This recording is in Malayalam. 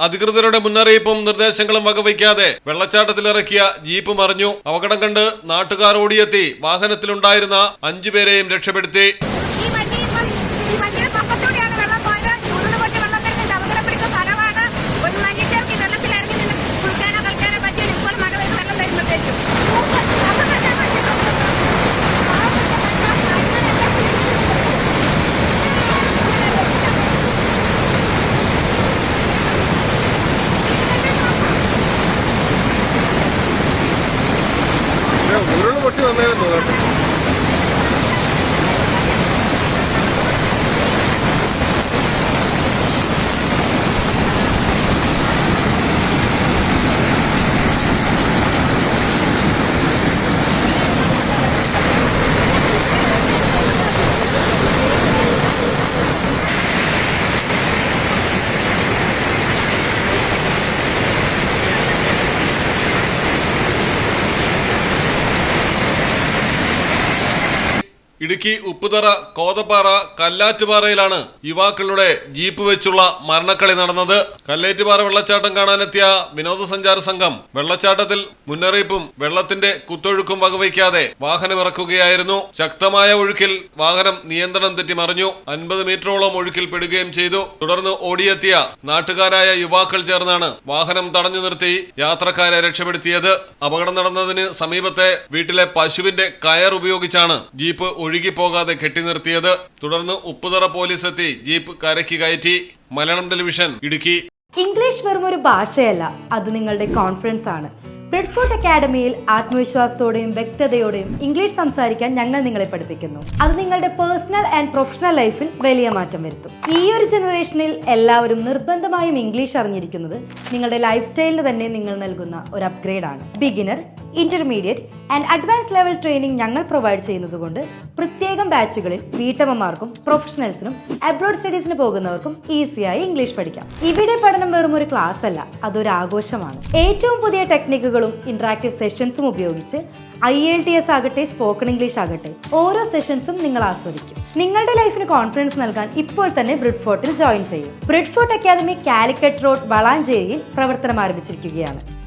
അധികൃതരുടെ മുന്നറിയിപ്പും നിർദ്ദേശങ്ങളും വകവയ്ക്കാതെ വെള്ളച്ചാട്ടത്തിലിറക്കിയ ജീപ്പ് മറിഞ്ഞു. അപകടം കണ്ട് നാട്ടുകാർ ഓടിയെത്തി. വാഹനത്തിലുണ്ടായിരുന്ന അഞ്ചുപേരെയും രക്ഷപ്പെടുത്തി. ഇടുക്കി ഉപ്പുതറ കോതപ്പാറ കല്ലാറ്റുപാറയിലാണ് യുവാക്കളുടെ ജീപ്പ് വെച്ചുള്ള മരണക്കളി നടന്നത്. കല്ലേറ്റുപാറ വെള്ളച്ചാട്ടം കാണാനെത്തിയ വിനോദസഞ്ചാര സംഘം വെള്ളച്ചാട്ടത്തിൽ മുന്നറിയിപ്പും വെള്ളത്തിന്റെ കുത്തൊഴുക്കും വകവയ്ക്കാതെ വാഹനമിറക്കുകയായിരുന്നു. ശക്തമായ ഒഴുക്കിൽ വാഹനം നിയന്ത്രണം തെറ്റി മറിഞ്ഞു. അൻപത് മീറ്ററോളം ഒഴുക്കിൽ പെടുകയും ചെയ്തു. തുടർന്ന് ഓടിയെത്തിയ നാട്ടുകാരായ യുവാക്കൾ ചേർന്നാണ് വാഹനം തടഞ്ഞു നിർത്തി യാത്രക്കാരെ രക്ഷപ്പെടുത്തിയത്. അപകടം നടന്നതിന് സമീപത്തെ വീട്ടിലെ പശുവിന്റെ കയർ ഉപയോഗിച്ചാണ് ജീപ്പ് ഒഴുകിപ്പോകാതെ കെട്ടി നിർത്തിയത് തുടർന്ന് ഉപ്പുതറ പോലീസ് എത്തി ജീപ്പ് കരയ്ക്ക് കയറ്റി. മലയാളം ടെലിവിഷൻ ഇടുക്കി. ഇംഗ്ലീഷ് വെറും ഒരു ഭാഷയല്ല അത് നിങ്ങളുടെ കോൺഫിഡൻസ് ആണ്. ബ്രെഡ്ഫോർട്ട് അക്കാഡമിയിൽ ആത്മവിശ്വാസത്തോടെയും വ്യക്തതയോടെയും ഇംഗ്ലീഷ് സംസാരിക്കാൻ ഞങ്ങൾ നിങ്ങളെ പഠിപ്പിക്കുന്നു. അത് നിങ്ങളുടെ പേഴ്സണൽ ആൻഡ് പ്രൊഫഷണൽ ലൈഫിൽ വലിയ മാറ്റം വരുത്തും. ഈ ഒരു ജനറേഷനിൽ എല്ലാവരും നിർബന്ധമായും ഇംഗ്ലീഷ് അറിഞ്ഞിരിക്കുന്നത് നിങ്ങളുടെ ലൈഫ് സ്റ്റൈലിന് തന്നെ നിങ്ങൾ നൽകുന്ന ഒരു അപ്ഗ്രേഡാണ് beginner intermediate and advance level training ഞങ്ങൾ പ്രൊവൈഡ് ചെയ്യുന്നതുകൊണ്ട് പ്രത്യേകം ബാച്ചുകളിൽ വീട്ടമ്മമാർക്കും പ്രൊഫഷണൽസിനും അബ്രോഡ് സ്റ്റഡീസിന് പോകുന്നവർക്കും ഈസിയായി ഇംഗ്ലീഷ് പഠിക്കാം. ഇവിടെ പഠനം വെറും ഒരു ക്ലാസ് അല്ല അതൊരു ആഘോഷമാണ്. ഏറ്റവും പുതിയ ടെക്നിക്കുകളും ഇന്ററാക്റ്റീവ് സെഷൻസും ഉപയോഗിച്ച് ഐ എൽ ടി എസ് ആകട്ടെ സ്പോക്കൺ ഇംഗ്ലീഷ് ആകട്ടെ ഓരോ സെഷൻസും നിങ്ങൾ ആസ്വദിക്കും. നിങ്ങളുടെ ലൈഫിന് കോൺഫിഡൻസ് നൽകാൻ ഇപ്പോൾ തന്നെ ബ്രിഡ്ഫോർട്ടിൽ ജോയിൻ ചെയ്യും. ബ്രിഡ്ഫോർട്ട് അക്കാദമി കാലിക്കറ്റ് റോഡ് വളാഞ്ചേരിയിൽ പ്രവർത്തനം ആരംഭിച്ചിരിക്കുകയാണ്.